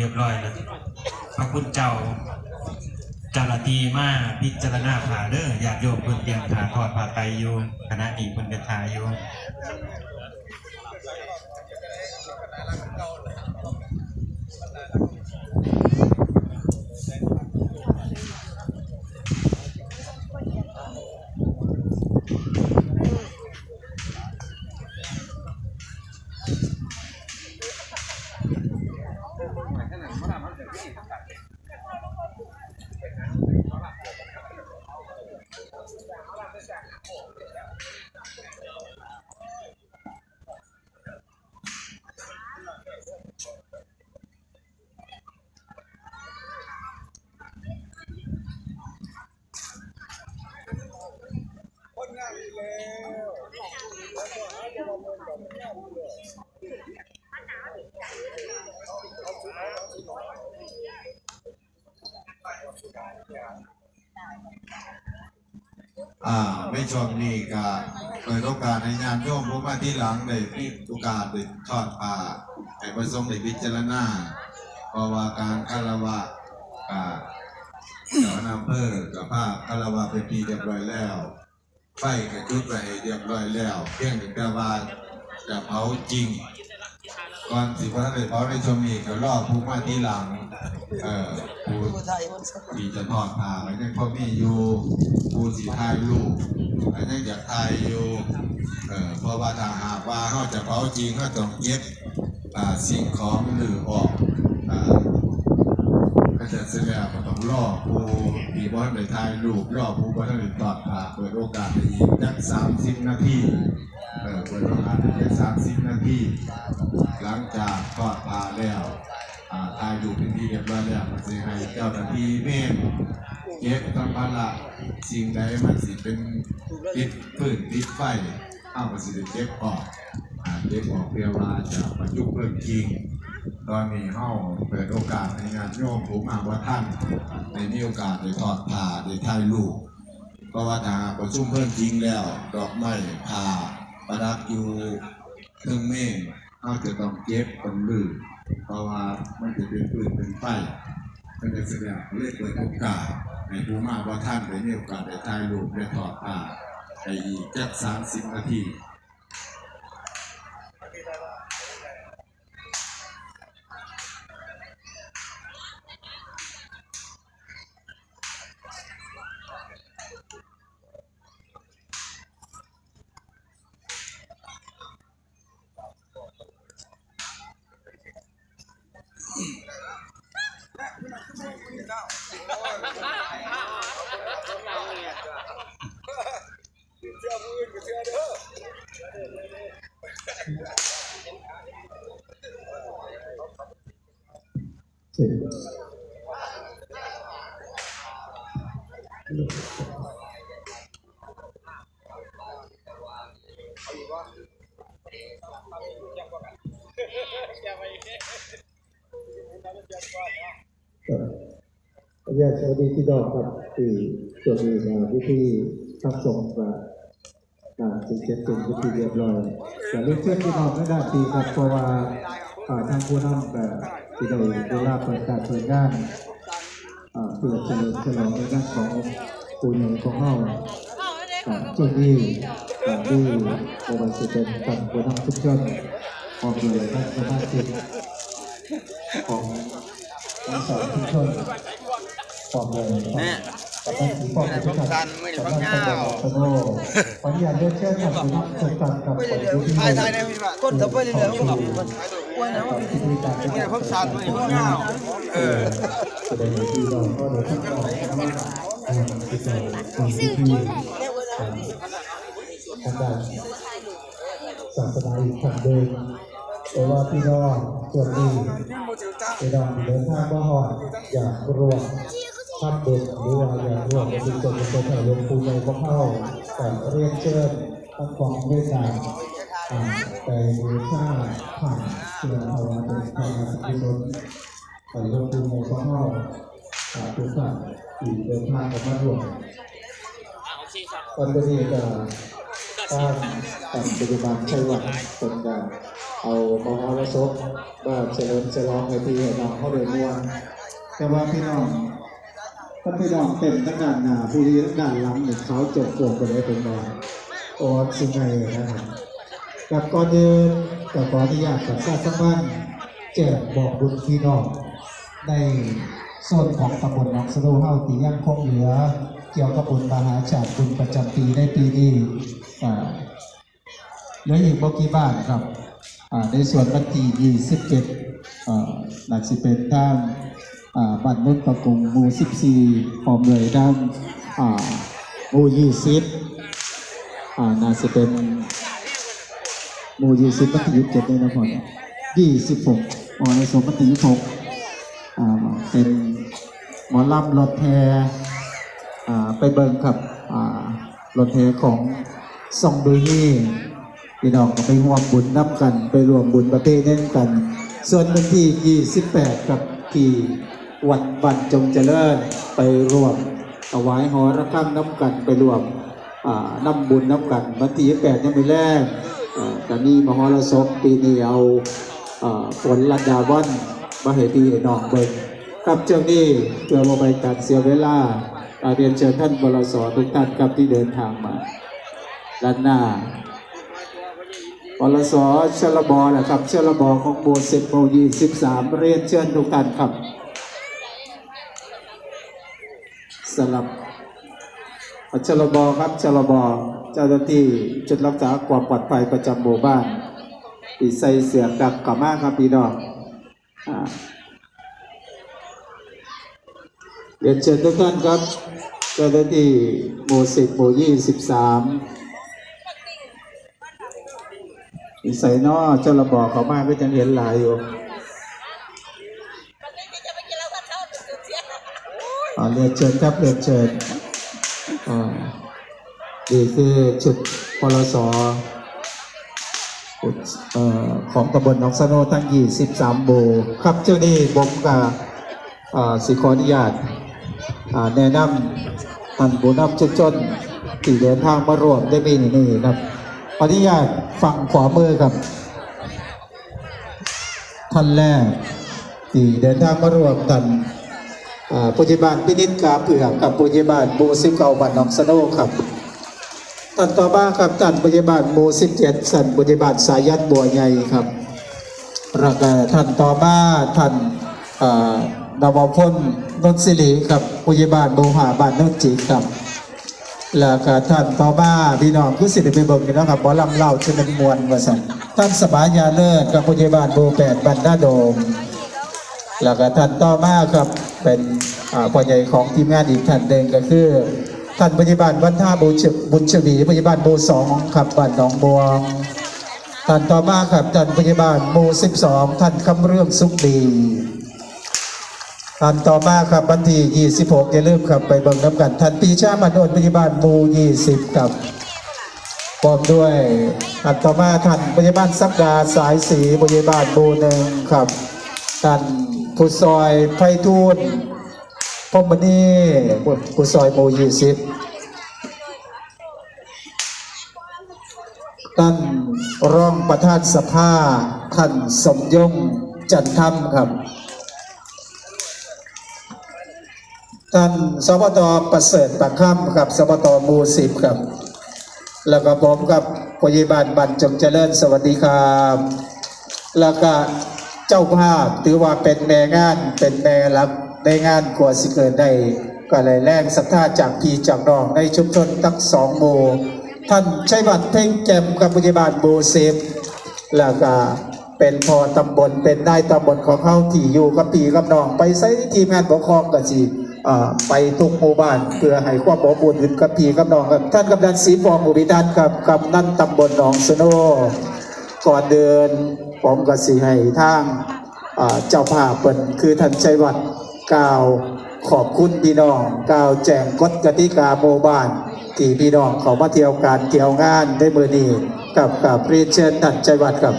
รียบร้อยแล้วพระคุณเจ้าจาหน้าที่มาพิจารณาผ่าเด้ออยากโยมเพิ่นเตรียมผ่าทอดผ่าไตอยู่คณะนี้เพิ่นกระทาอยู่ อ่าไม่ชมนี่ก็เปิดโอกาสให้ญาติโยมผู้มาที่หลังได้มีโอกาสได้ทอดผ้าให้ประสงค์ได้พิจารณาเพราะว่าการคารวะอ่าเจ้าอำเภอกับภาคคารวะเป็นทีเรียบร้อยแล้ว ไฟกระจุดไว้ให้เรียบร้อยแล้วเพียงแต่ว่าจะเผาจริง ก่อนสิพระได้เผาในชมนี้ก็รอบผู้มาที่หลัง เอ่อผู้ที่จะทอดผ้าไว้ในพ่อมีอยู่ผู้สีทายลูกอันนั้นอยากทายอยู่เอ่อเพราะว่าถ้าหากว่าเขาจะเผาจริงเขาต้องเย็บอ่าสิ่งของหรือออกอ่าก็จะเสร็จแล้วก็ต้องรอผู้ ที่บ้านได้ทายลูกรอผู้บ้านได้ทอดผ้าเปิดโอกาสให้อีกสักสามสิบนาทีเปิดโอกาสให้แค่สามสิบนาทีหลังจากทอดผ้าแล้วอ่าทายดูเป็นที่เรียบร้อยแล้วมันจะให้เจ้าหน้าที่เมนเก็บสัมภาระสิ่งใดมันสิเป็นติดฟืนติดไฟเอามันสิได้เก็บออกเก็บออกเพื่อว่าจะประยุกต์เรื่องจริงตอนนี้เฮาเปิดโอกาสในงานโยมผูมาว่าท่าน ในมีโอกาสได้ทอดผ้าได้ถ่ายรูปเพราะว่าถ้าประชุมเพิ่มจริงแล้ว ดอกไม้ผ้าประดับอยู่เครื่องเมฆเขาจะต้องเก็บคนลือเพราะว่ามันจะเป็นปืนเป็นไฟมันจะแสดงเรียกเปิดโอกาสในผู้มาว่าท่านได้มีโอกาสได้ถ่ายรูปได้ถอดผ้าในอีกแค่สามสิบนาที เสื้อมืออื่นกับเสื้อเด้อเจ็บ ยากสวัสดีพี่ดอกครับที่ส่วนนี้นะพิธีทับส่งมาการสิ่งเสร็จเป็นพิธีเรียบร้อยแต่เรื่องเพื่อนพี่น้องไม่ได้ตีครับเพราะว่าอ่าทางผู้นำแบบที่ได้เวลาเปิดการเปิดงานอ่าเพื่อเฉลิมฉลองในงานของปูนงของเฮาอ่วงนี้อ่าดูโอวันสิเป็นตันผู้นำทุกชนพร้อมด้วยท่านสมาชิกของทั้งสองทุกชน ฟอร์มเยเนี่ยกับท่านสีฟอร์มทุกท่านกับท่านตำรวจตำรวจขออนุญาตเรียนเชิญท่านผู้นำเชิญกันกับผู้ที่ถ่ายถ่ายในพี่ว่าก้นทับไปเรื่อยๆผมบอกว่าว่านะว่าพิธีการเนี่ยผมสั่ไมเงาเออแสดงที่เราก็โดยท่านรองที่จะทำพิธีทางด้านศาสนาอีกครั้งเดิมแต่ว่าพี่น้องส่วนนี้พี่น้องที่เดินทางมาหอดอยากรวม ทำบุหรือว่าอยากรวมเป็นส่วนเป็นตัวแทนหลวงปู่ในพระเข้าแต่เรียนเชิญทั้งของด้วยกันอ่าไปบูชาผ่านเสื่อภาวะเป็นพระสังฆชนไปหลงปูในพระเข้าสาธุสัตว์ที่เดินทางกันมาร่วมตอนนี้ก็การการปฏิบัติใช้วัดเป็นการเอามหรสพว่าเฉลิมฉลองให้พี่ให้น้องเขาเดินมวนแต่ว่าพี่น้อง ถ้านพี่น้องเต็มทั้งด้านนาผู้ดีทั้งด้านลังเนี่ยเขาจบโกงไปได้เป็นบอลโอ้สิไงนะครับกับก่อนเดินกับขออนุญาตกับทราบสักวันแจ้งบอกบุญพี่น้องในส่วนของตำบลหนองสะโดเฮาที่ยังคงเหลือ เกี่ยวกับบุญมหาชาติบุญประจำปีในปีนี้เหลืออีกบกี่บ้านครับในส่วนวันที่27หลักสิเป็นด้าน บ้านนุ่นประกงหมู่14พร้อมเลยด้านอ่าหมู่20อ่าน่าจะเป็นหมู่20วันที่27เลยนะพ่อ26อ๋อในส่วนวันที่26อ่าเป็นหมอลำรถแพอ่าไปเบิ่งครับอ่ารถแพของซองดูนี่พี่น้องก็ไปร่วมบุญนับกัน ไปรวมบุญประเพณีกัน ส่วนวันที่ 28 กับที่ วัดบันจงเจริญไปรวมถวายหอระฆังน้ำกันไปรวมน้ำบุญน้ำกันวันที่28ยังไม่แรกแต่นี่มหรสพปีนี้เอาฝนลัดดาวันมาให้พี่ให้น้องเบิงครับเจ้านี้เพื่อบ่ไปการเสียเวลาอ่าเรียนเชิญท่านบรสทุกท่านครับที่เดินทางมาด้านหน้าปลสชลบอนะครับชลบอของโบสิบโมยี่สิบสามเรียนเชิญทุกท่านครับ สลับชลบครับชลบเจ้าหน้าที่จุดรักษาความปลอดภัยประจำหมู่บ้านอีใส่เสือกับกลับมากครับพี่น้องเรียนเชิญทุกท่านครับ เจ้าหน้าที่หมู่สิบหมู่ยี่สิบสามอีใส่นอเจ้าระบอกเขามากก็จะเห็นหลายอยู่อ่า เรียนเชิญครับเรียนเชิญอ่าดีคือจุดปลสอ่อของตำบลหนองสโนทั้ง23โบครับเจ้านี่ผมกับอ่าสิขออนุญาตอ่าแนะนำท่านผู้นำชุมชนที่เดินทางมารวมได้มีนี่ครับอนุญาตฝั่งขวามือครับ ท่านแรกที่เดินทางมารวมกันอ่า ปุจิบาลพินิจกาเผือกกับปุจิบาลบูซิบเก่าบันนองสโนครับท่านต่อมาครับท่านปุจิบาลบูสิบเจ็ดสันปุจิบาลสายันบัวใหญ่ครับแล้วก็ท่านต่อมาท่านอ่าวพลนนศิริครับปุจิบาลบูหาบานนนจีครับแล้วก็ท่านต่อมาพี่น้องคือสิได้ไปเบิ่งกันนะครับบ่ลำเล่าชื่อมันมวนว่าซั่นท่านสบายาเลิศกับพยาบาลโบแปดบันดาโดมแล้วก็ท่านต่อมาครับ เป็นอ่าพ่อใหญ่ของทีมงานอีกท่านหนึ่งก็คือ ท่านพยาบาลวัฒนาบุญชบุญชวีพยาบาลโบสองครับบ้านหนองบัวท่านต่อมาครับท่านพยาบาลโมสิบสองท่านคำเรื่องสุขดีท่านต่อมาครับวันที่26อย่าลืมครับไปเบิ่งน้ำกันท่านปีชามาโดนพยาบาลหมู20ครับพร้อมด้วยท่านต่อมาท่านพยาบาลสักดาสายสีพยาบาลหมูหนึ่งครับท่าน ผู้ซอยไพฑูรย์พรหมณีผู้ซอยหมู20ท่านรองประธานสภาท่านสมยงจันทำครับ ท่านสบตประเสริฐปากค่ำครับสบตมูสิบครับ แล้วก็ผมกับพยาบาลบันจงเจริญสวัสดีครับ แล้วก็ เจ้าภาพถือว่าเป็นแม่งานเป็นแม่รักได้งานกว่าสิเกินได้ก็เลยแรงศรัทธาจากพี่จากน้องในชุมชนทั้งสองหมู่ท่านชัยวัฒน์เพ่งแจมกับพยาบาลหมูสิบแล้วก็เป็นพอตำบลเป็นนายตำบลของเขาที่อยู่กับพี่กับน้อง ไปใช้ทีมงานปกครองกันสิไปทุกหมู่บ้านเพื่อให้ความอบอุ่นกับพี่กับน้องครับท่านกำนันศรีฟองหมู่พิทันครับกำนันตำบลหนองสโน ก่อนเดิน ผมก็สิให้ทางเจ้าภาพเปิ่นคือท่านชัยวัฒน์กล่าวขอบคุณพี่น้องกล่าวแจ้งกฎกติกาหมู่บ้านที่พี่น้องเขามาเที่ยวการเที่ยวงานได้มือนี้กับกับเรียนเชิญท่านชัยวัฒน์ครับ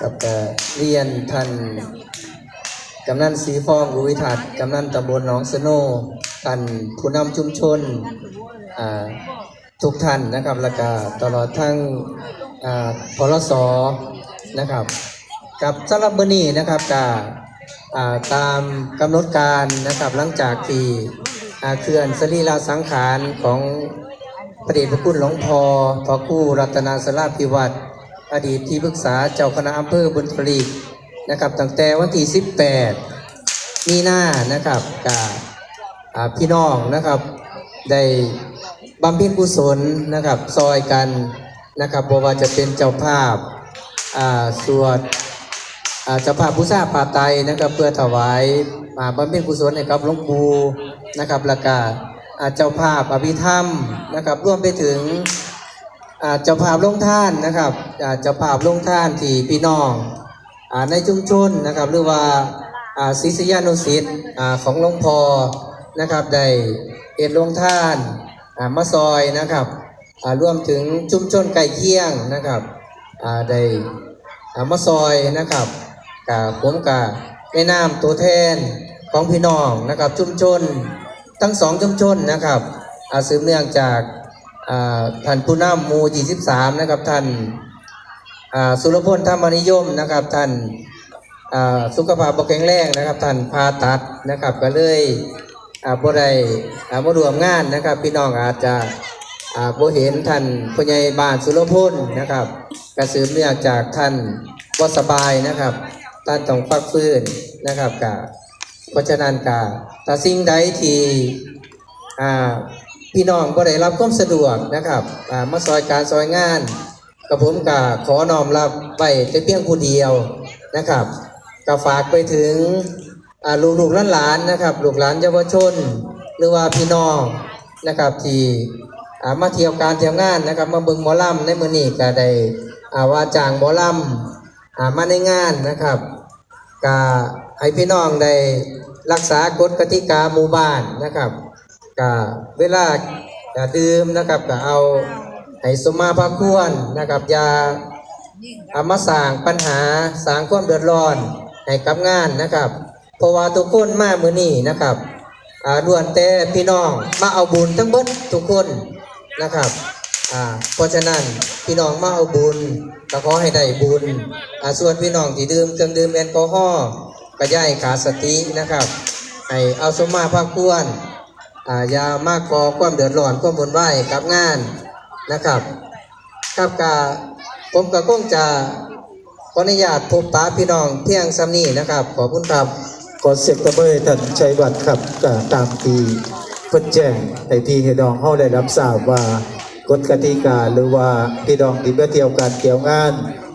กับเรียนท่านกำนันสีฟองรุวิทัศน์กำนันตำบลหนองสโนท่านผู้นำชุมชน ทุกท่านนะครับแล้วก็ตลอดทั้งพลสนะครับ กับสำหรับมื้อนี้นะครับกอ่าตามกำหนดการนะครับหลังจากที่เคลื่อนสรีระสังขารของพระเดชพระคุณหลวงพ่อพอคู่รัตนาสลาภิวัตรอดีตที่ปรึกษาเจ้าคณะอำเภอบุญทลีนะครับตั้งแต่วันที่ 18 มีหน้านะครับกับพี่น้องนะครับได้ บำเพ็ญกุศลนะครับซอยกันนะครับบว่าจะเป็นเจ้าภาพอ่าสวดอ่าเจ้าภาพผู้ทราบป่าไตนะครับเพื่อถวายอ่าบำเพ็ญกุศลให้กับหลวงปู่นะครับแล้วก็อ่าเจ้าภาพอภิธรรมนะครับร่วมไปถึงอ่าเจ้าภาพลงท่านนะครับอ่าเจ้าภาพลงท่านที่พี่น้องอ่าในชุมชนนะครับหรือว่าอ่าศิษยานุศิษย์อ่าของหลวงพ่อนะครับได้เอ็ดลงท่าน มาซอยนะครับอ่ารวมถึงชุมชนใกล้เคียงนะครับได้มาซอยนะครับกับผมกับในนามตัวแทนของพี่น้องนะครับชุมชนทั้งสองชุมชนนะครับอาสืบเนื่องจากอ่าท่านผู้นำมู่23นะครับท่านสุรพลธรรมนิยมนะครับท่านสุขภาพบ่แข็งแรงนะครับท่านผ่าตัดนะครับก็เลย อ่าบ่ได้อ่ามารวมงานนะครับ พี่น้องอาจจะอ่าบ่เห็นท่านผู้ใหญ่บ้านสุรพลนะครับ กระสืบเนื่องจากท่านบ่สบายนะครับท่านต้องพักฟื้นนะครับกะเพราะฉะนั้นกะถ้าสิ่งใดที่อ่าพี่น้องบ่ได้รับความสะดวกนะครับอ่ามาซอยการซอยงานกับผมกะขอน้อมรับไว้แต่เพียงผู้เดียวนะครับก็ฝากไปถึง อ่าลูกหลานนะครับลูกหลานเยาวชน หรือว่าพี่น้องนะครับที่มาเที่ยวการเที่ยวงานนะครับ มาเบิ่งหมอลำในมือนี้ก็ได้อาว่าจ้างหมอลำมาในงานนะครับก็ให้พี่น้องได้รักษากฎกติกาหมู่บ้านนะครับก็เวลาจะดื่มนะครับก็เอาให้สมมาพาควรนะครับอย่าเอามาสร้างปัญหาสร้างความเดือดร้อนให้กับงานนะครับ เพราะว่าทุกคนมามื้อนี้นะครับอ่าล้วนแต่พี่น้องมาเอาบุญทั้งเบิดทุกคนนะครับอ่าเพราะฉะนั้นพี่น้องมาเอาบุญก็ขอให้ได้บุญอ่าส่วนพี่น้องที่ดื่มเครื่องดื่มแอลกอฮอล์ก็ย่าให้ขาดสตินะครับให้เอาสมมาภาคควรอ่ายามากกอความเดือดร้อนความบุญไหวกับงานนะครับครับกาผมก็คงจะขออนุญาตพบปะพี่น้องเพียงซ้ำนี้นะครับ ขอบคุณครับ ขอเสียงตะเบยท่านชัยวัฒน์ครับก็ตามที่เพิ่นแจ้งให้พี่ให้น้องเฮาได้รับทราบว่ากฎกติกาหรือว่าพี่น้องที่มาเที่ยวการเที่ยวงาน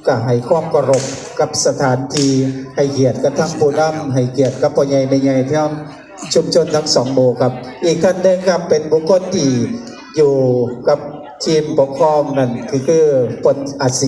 ก็ให้ความเคารพกับสถานที่ให้เกียรติกับทั้งผู้นำให้เกียรติกับพ่อใหญ่แม่ใหญ่ที่ชุมชนทั้งสองหมู่ครับ อีกท่านหนึงครับเป็นบุคคลที่อยู่กับทีมปกครองนั่นคือคือปนอัศ